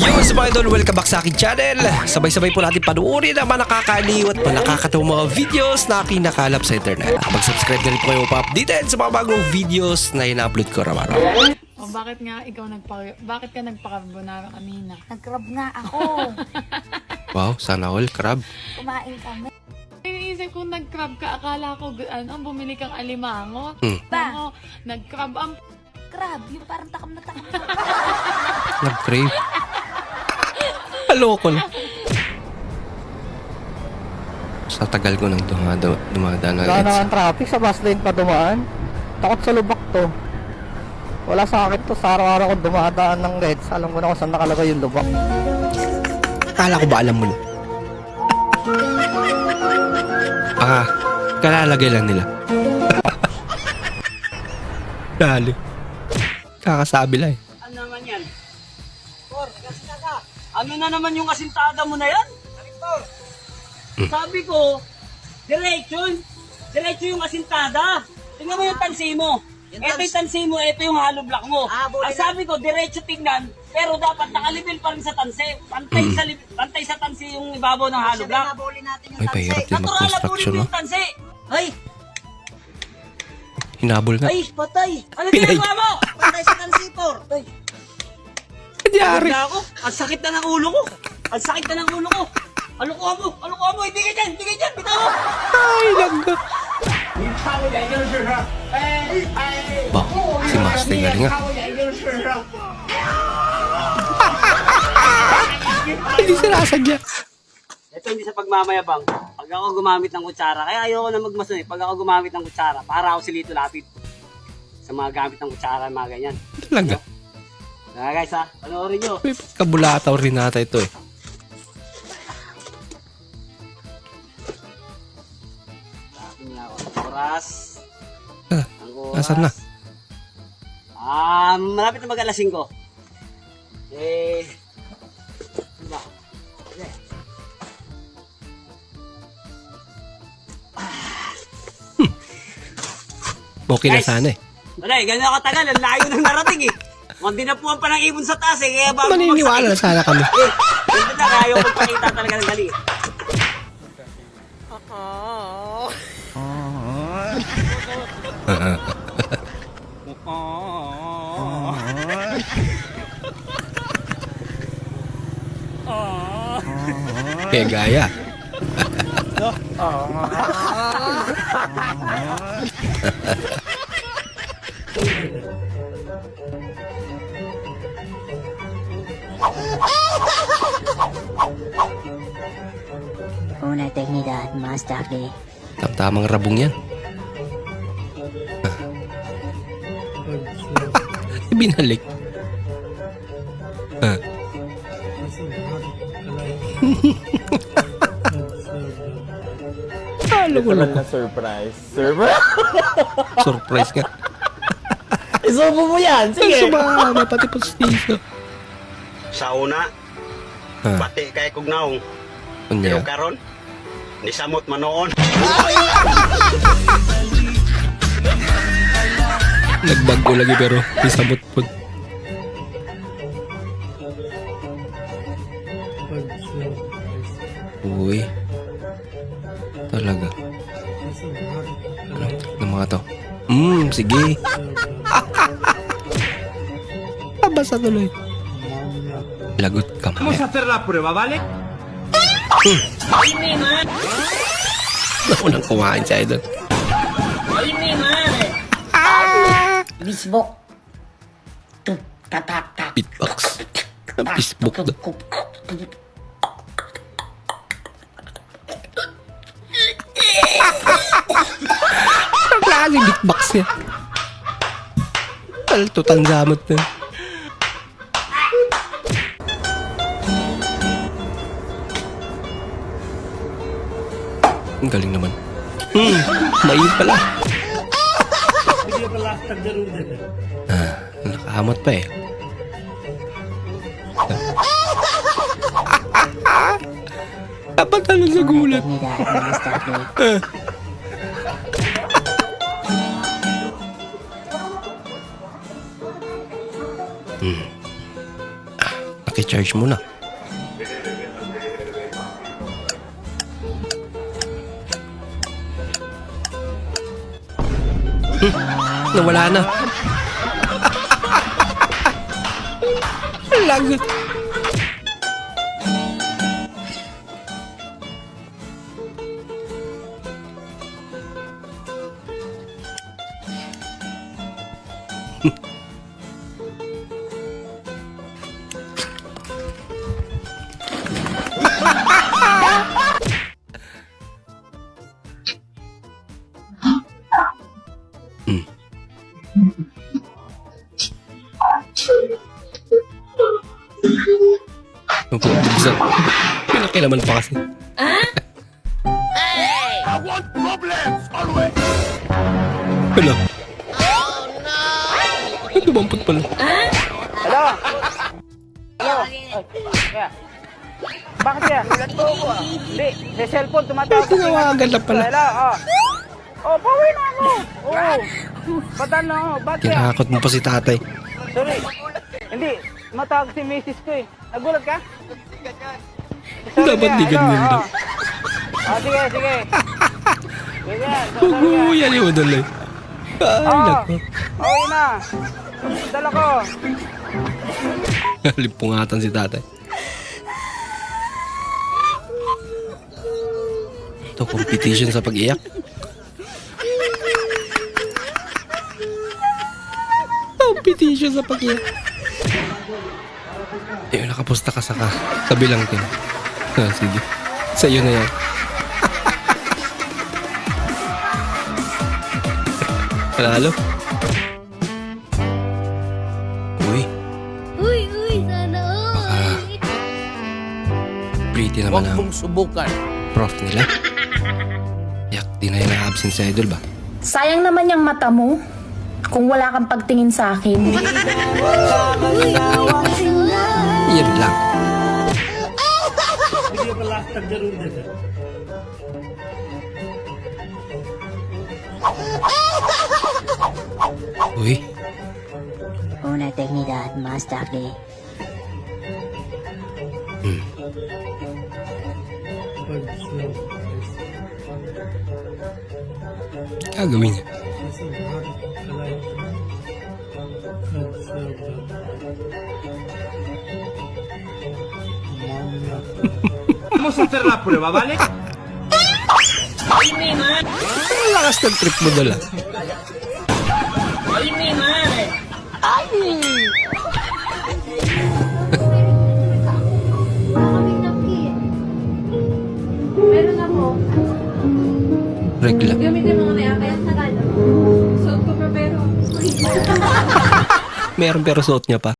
Yo, sa mga idol, welcome back sa aking channel. Sabay-sabay po natin panuorin ang mga nakakaliw at mga nakakatawang mga videos na kinakalap sa internet. Mag-subscribe na rin po kayo pa-updated sa mga bagong videos na ina-upload ko araw-araw. O bakit nga ikaw nagpa bakit ka nagpakarbonara kanina? Nag-crab nga ako. Wow, sana all, crab. Kumain kami. Iniisip ko nag-crab ka, akala ko ano, bumili kang alimango. Hmm. Ba? Ako, nag-crab ang Crab, yung parang takam na takam. Nag-crave. Haloko na. Sa tagal ko nang dumada, dumadaan na Wala Eds. naman traffic sa bus lane pa dumaan. Takot sa lubak to. Wala sa akin to. Sa araw-araw ko dumadaan ng Reds. Alam ko na kung saan nakalagay yung lubak. Akala ko ba alam mo na? Ah, kalalagay lang nila. Dali. Kakasabi lang eh. Ano na naman yung kasintada mo na yan? Sabi ko, diretso yun. Diretso yung kasintada. Tingnan mo yung tansi mo. Ito yung tansi mo, ito yung hollow block mo. Ang sabi ko, diretso tingnan, pero dapat nakalibel pa rin sa tansi. Pantay sa, lib- pantay sa tansi yung ibabaw ng hollow block. Ay, pahirap din Natural, mag-construction, no? yung tansi. Ay, Hinabol nga. ay, patay. Ano ginagawa mo? Patay sa tansi, Tor. Ay. Wala ako. Ang sakit na ng ulo ko. Ang sakit na ng ulo ko. Alukuha mo. Alukuha mo. Hindi ka dyan. Hindi ka dyan. Bitaw mo. Ay, langga. Ba, si Master galing nga. Hindi sinasadya. Ito hindi sa pagmamayabang. Pag ako gumamit ng kutsara, kaya ayoko na magmason eh. Pag ako gumamit ng kutsara, para ako si Lito Lapid. Sa mga gamit ng kutsara, mga ganyan. Talaga. Kaya guys ha, panoorin nyo. May kabulataw rin nata ito eh. Oras. Ah, Ang oras. Nasaan na? Ah, malapit na mag-alas 5. Eh, diba? Okay. Na Guys. sana eh. Wala eh, ganun ako katagal. Ang layo nang narating eh. Mukhang dinapuan pa ng ibon sa taas eh. Kaya bago Maniniwala na sana kami. Eh, ganda na. Ayaw magpakita talaga ng galing. Kaya gaya. Una dignidad, más tarde. Tamtamang rabong yan. Binalik. Ah. Halo ko lang. na surprise. Surprise? Surprise nga. Isubo mo yan. Ay, sumama. Pati postiso. sa una Ah, pati kay kugnaong kunya. pero karon ni samot manoon Nagbago lagi pero isabot po. Uy. Talaga. Ano, ano mga to? Hmm, sige. Abasa tuloy. Lagot ka mo. Vamos a hacer la prueba, ¿vale? Ako nang kumain siya doon. Bisbok. Tup, tatak, tak. Beatbox. Facebook doon. Ang klaseng beatbox niya. Alto tangamot na. Ang galing naman. Hmm, mayin pala. ah, nakahamot pa eh. Dapat ano sa gulat. Dignidad, más tarde. Charge mo na. Nawala na. Lagot. Opo, buksan. Pinakilaman pa kasi. Hala. Oh no! Ay, dumampot pala. Bakit kaya? Hindi, sa cellphone tumatawag. Ay, tinawagan na pala. Hello, oh. Oh, pauwi na ako. Oh. Na ako. Bakit? Kinakot mo pa si tatay. Sorry. Hindi, matawag si misis ko eh. Nagulat ka? Dapat di kaya, ganyan daw. Oh sige, sige. Sige, sorry. Huguyan yung madali. Ay, Oh, nako. pauwi na. Dala ko. Limpungatan si tatay. Ito, competition sa pag-iyak. Competition sa pag-iyak. Ayun, nakapusta ka sa ka. Kabilang tin. Ah, sige. Sa iyo na yan. Panalo? Uy, Uy, uy, sana all. pretty naman ang subukan. prof nila. Yak, di na yun na-absent sa idol ba? Sayang naman yung mata mo kung wala kang pagtingin sa akin. Yan lang. Uy, Una dignidad más tarde. gagawin niya. Vamos a hacer la prueba, ¿vale? Ang lakas ng trip mo dala. Meron Meron pero suot niya pa.